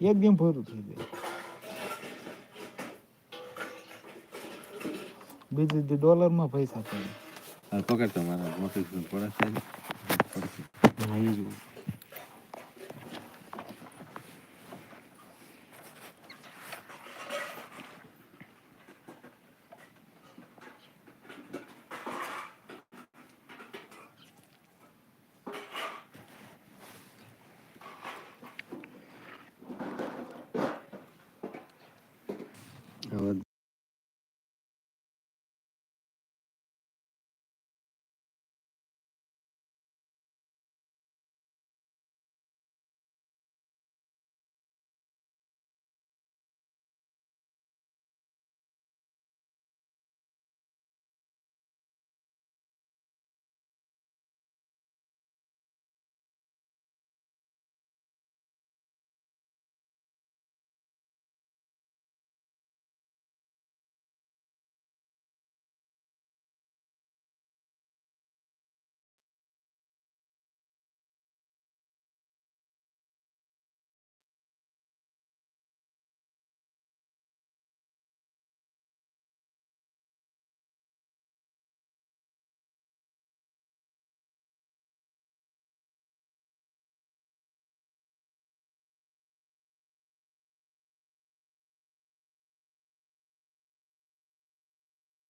એકદમ પૂરું થઈ જાય બીજું જે ડોલરમાં પૈસા પડે પકડ તમારા મોટી પડે છે પડશે હા એ જ От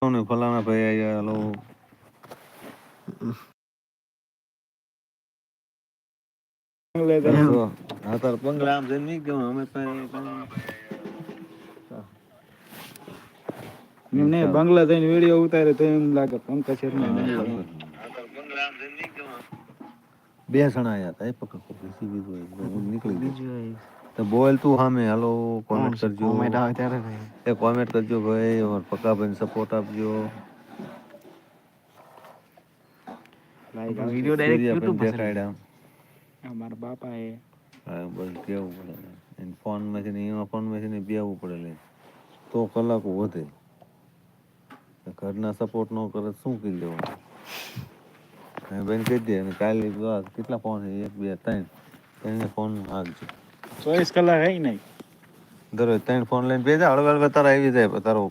ને ફલાણા ભાઈ આયા લો હા તાર બંગલા આમ જઈને નહીં ગયો અમે નહીં બંગલા જઈને વીડિયો ઉતારે તો એમ લાગે પંકજ શર્મા બંગલા બે જણા આયા હતા એ પકડ પકડ હોય હું નીકળી ગયો તો બોલ તું સામે હાલો કોમેન્ટ કરજો કોમેન્ટ આવે ત્યારે ભાઈ એ કોમેન્ટ કરજો ભાઈ અમાર પક્કાભાઈને સપોર્ટ આપજો વિડિયો ડાયરેક્ટ યુટ્યુબ પર દેખાડ્યા મારા બાપા એ હા બસ કેવું પડે એને ફોનમાંથી ને એમાં ફોનમાંથી ને બેવું પડે લે તો કલાકો વધે ઘરના સપોર્ટ ન કરે શું કરી લેવાનું હા બેન કહી દે અને કાલે કેટલા ફોન છે? એક બે ત્રણ. ત્રણે ફોન આપજો ચોવીસ કલાક હે નહીં. દરરોજ ત્રણ ફોન લઈને બેજા હળવે હળવે તારા આવી જાય તારો